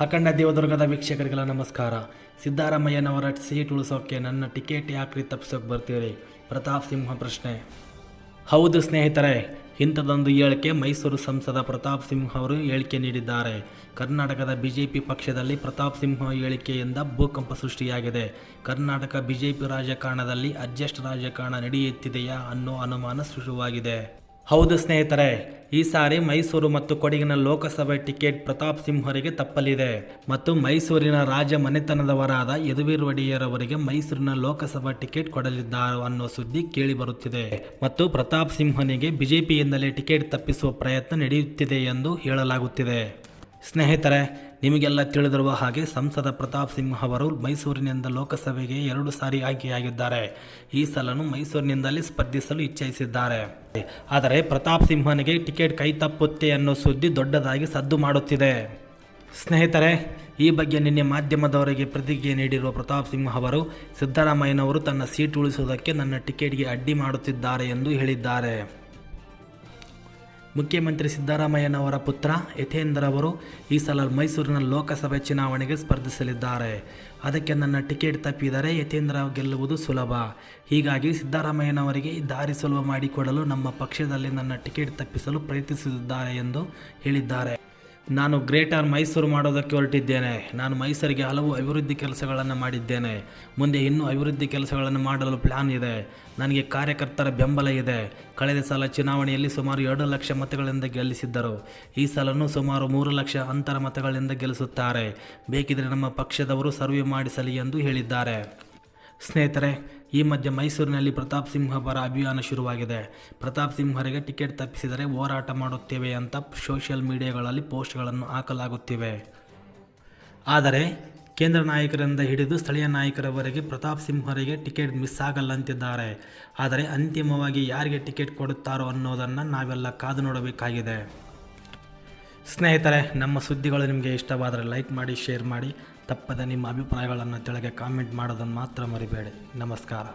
ಅಖಂಡ ದೇವದುರ್ಗದ ವೀಕ್ಷಕರಿಗೆಲ್ಲ ನಮಸ್ಕಾರ. ಸಿದ್ದರಾಮಯ್ಯನವರ ಸೀಟ್ ಉಳಿಸೋಕೆ ನನ್ನ ಟಿಕೆಟ್ ಯಾಕ್ರಿ ತಪ್ಪಿಸೋಕೆ ಬರ್ತೀರಿ? ಪ್ರತಾಪ್ ಸಿಂಹ ಪ್ರಶ್ನೆ. ಹೌದು ಸ್ನೇಹಿತರೆ ಇಂಥದೊಂದು ಹೇಳಿಕೆ ಮೈಸೂರು ಸಂಸದ ಪ್ರತಾಪ್ ಸಿಂಹ ಅವರು ಹೇಳಿಕೆ ನೀಡಿದ್ದಾರೆ. ಕರ್ನಾಟಕದ ಬಿಜೆಪಿ ಪಕ್ಷದಲ್ಲಿ ಪ್ರತಾಪ್ ಸಿಂಹ ಹೇಳಿಕೆಯಿಂದ ಭೂಕಂಪ ಸೃಷ್ಟಿಯಾಗಿದೆ. ಕರ್ನಾಟಕ ಬಿಜೆಪಿ ರಾಜಕಾರಣದಲ್ಲಿ ಅಡ್ಜಸ್ಟ್ ರಾಜಕಾರಣ ನಡೆಯುತ್ತಿದೆಯಾ ಅನ್ನೋ ಅನುಮಾನ ಶುರುವಾಗಿದೆ. ಹೌದು ಸ್ನೇಹಿತರೆ, ಈ ಸಾರಿ ಮೈಸೂರು ಮತ್ತು ಕೊಡಗಿನ ಲೋಕಸಭೆ ಟಿಕೆಟ್ ಪ್ರತಾಪ್ ಸಿಂಹರಿಗೆ ತಪ್ಪಲಿದೆ. ಮತ್ತು ಮೈಸೂರಿನ ರಾಜ ಮನೆತನದವರಾದ ಯದುವೀರ್ ಒಡೆಯರ್ ಅವರಿಗೆ ಮೈಸೂರಿನ ಲೋಕಸಭಾ ಟಿಕೆಟ್ ಕೊಡಲಿದ್ದಾರೆ ಅನ್ನೋ ಸುದ್ದಿ ಕೇಳಿ ಬರುತ್ತಿದೆ ಮತ್ತು ಪ್ರತಾಪ್ ಸಿಂಹನಿಗೆ ಬಿಜೆಪಿಯಿಂದಲೇ ಟಿಕೆಟ್ ತಪ್ಪಿಸುವ ಪ್ರಯತ್ನ ನಡೆಯುತ್ತಿದೆ ಎಂದು ಹೇಳಲಾಗುತ್ತಿದೆ. ಸ್ನೇಹಿತರೆ, ನಿಮಗೆಲ್ಲ ತಿಳಿದಿರುವ ಹಾಗೆ ಸಂಸದ ಪ್ರತಾಪ್ ಸಿಂಹ ಅವರು ಮೈಸೂರಿನಿಂದ ಲೋಕಸಭೆಗೆ ಎರಡು ಸಾರಿ ಆಯ್ಕೆಯಾಗಿದ್ದಾರೆ. ಈ ಸಲನು ಮೈಸೂರಿನಿಂದಲೇ ಸ್ಪರ್ಧಿಸಲು ಇಚ್ಛಿಸಿದ್ದಾರೆ. ಆದರೆ ಪ್ರತಾಪ್ ಸಿಂಹನಿಗೆ ಟಿಕೆಟ್ ಕೈ ತಪ್ಪುತ್ತೆ ಅನ್ನೋ ಸುದ್ದಿ ದೊಡ್ಡದಾಗಿ ಸದ್ದು ಮಾಡುತ್ತಿದೆ. ಸ್ನೇಹಿತರೆ, ಈ ಬಗ್ಗೆ ನಿನ್ನೆ ಮಾಧ್ಯಮದವರಿಗೆ ಪ್ರತಿಕ್ರಿಯೆ ನೀಡಿರುವ ಪ್ರತಾಪ್ ಸಿಂಹ ಅವರು, ಸಿದ್ದರಾಮಯ್ಯನವರು ತನ್ನ ಸೀಟ್ ಉಳಿಸುವುದಕ್ಕೆ ನನ್ನ ಟಿಕೆಟ್ಗೆ ಅಡ್ಡಿ ಮಾಡುತ್ತಿದ್ದಾರೆ ಎಂದು ಹೇಳಿದ್ದಾರೆ. ಮುಖ್ಯಮಂತ್ರಿ ಸಿದ್ದರಾಮಯ್ಯನವರ ಪುತ್ರ ಯಥೇಂದ್ರ ಅವರು ಈ ಸಲ ಮೈಸೂರಿನ ಲೋಕಸಭೆ ಚುನಾವಣೆಗೆ ಸ್ಪರ್ಧಿಸಲಿದ್ದಾರೆ. ಅದಕ್ಕೆ ನನ್ನ ಟಿಕೆಟ್ ತಪ್ಪಿದರೆ ಯಥೇಂದ್ರ ಗೆಲ್ಲುವುದು ಸುಲಭ. ಹೀಗಾಗಿ ಸಿದ್ದರಾಮಯ್ಯನವರಿಗೆ ದಾರಿ ಸುಲಭ ಮಾಡಿಕೊಡಲು ನಮ್ಮ ಪಕ್ಷದಲ್ಲಿ ನನ್ನ ಟಿಕೆಟ್ ತಪ್ಪಿಸಲು ಪ್ರಯತ್ನಿಸುತ್ತಿದ್ದಾರೆ ಎಂದು ಹೇಳಿದ್ದಾರೆ. ನಾನು ಗ್ರೇಟರ್ ಮೈಸೂರು ಮಾಡೋದಕ್ಕೆ ಹೊರಟಿದ್ದೇನೆ. ನಾನು ಮೈಸೂರಿಗೆ ಹಲವು ಅಭಿವೃದ್ಧಿ ಕೆಲಸಗಳನ್ನು ಮಾಡಿದ್ದೇನೆ. ಮುಂದೆ ಇನ್ನೂ ಅಭಿವೃದ್ಧಿ ಕೆಲಸಗಳನ್ನು ಮಾಡಲು ಪ್ಲ್ಯಾನ್ ಇದೆ. ನನಗೆ ಕಾರ್ಯಕರ್ತರ ಬೆಂಬಲ ಇದೆ. ಕಳೆದ ಸಲ ಚುನಾವಣೆಯಲ್ಲಿ ಸುಮಾರು ಎರಡು ಲಕ್ಷ ಮತಗಳಿಂದ ಗೆಲ್ಲಿಸಿದ್ದರು. ಈ ಸಲನೂ ಸುಮಾರು ಮೂರು ಲಕ್ಷ ಅಂತರ ಮತಗಳಿಂದ ಗೆಲ್ಲಿಸುತ್ತಾರೆ. ಬೇಕಿದ್ರೆ ನಮ್ಮ ಪಕ್ಷದವರು ಸರ್ವೆ ಮಾಡಿಸಲಿ ಎಂದು ಹೇಳಿದ್ದಾರೆ. ಸ್ನೇಹಿತರೆ, ಈ ಮಧ್ಯೆ ಮೈಸೂರಿನಲ್ಲಿ ಪ್ರತಾಪ್ ಸಿಂಹ ಪರ ಅಭಿಯಾನ ಶುರುವಾಗಿದೆ. ಪ್ರತಾಪ್ ಸಿಂಹರಿಗೆ ಟಿಕೆಟ್ ತಪ್ಪಿಸಿದರೆ ಹೋರಾಟ ಮಾಡುತ್ತೇವೆ ಅಂತ ಸೋಷಿಯಲ್ ಮೀಡಿಯಾಗಳಲ್ಲಿ ಪೋಸ್ಟ್ಗಳನ್ನು ಹಾಕಲಾಗುತ್ತಿವೆ. ಆದರೆ, ಕೇಂದ್ರ ನಾಯಕರಿಂದ ಹಿಡಿದು ಸ್ಥಳೀಯ ನಾಯಕರವರೆಗೆ ಪ್ರತಾಪ್ ಸಿಂಹರಿಗೆ ಟಿಕೆಟ್ ಮಿಸ್ ಆಗಲ್ಲ ಅಂತಿದ್ದಾರೆ ಆದರೆ, ಅಂತಿಮವಾಗಿ ಯಾರಿಗೆ ಟಿಕೆಟ್ ಕೊಡುತ್ತಾರೋ ಅನ್ನೋದನ್ನು ನಾವೆಲ್ಲ ಕಾದು ನೋಡಬೇಕಾಗಿದೆ. ಸ್ನೇಹಿತರೆ, ನಮ್ಮ ಸುದ್ದಿಗಳು ನಿಮಗೆ ಇಷ್ಟವಾದರೆ ಲೈಕ್ ಮಾಡಿ, ಶೇರ್ ಮಾಡಿ. ತಪ್ಪದೆ ನಿಮ್ಮ ಅಭಿಪ್ರಾಯಗಳನ್ನು ಕೆಳಗೆ ಕಾಮೆಂಟ್ ಮಾಡೋದನ್ನು ಮಾತ್ರ ಮರಿಬೇಡಿ. ನಮಸ್ಕಾರ.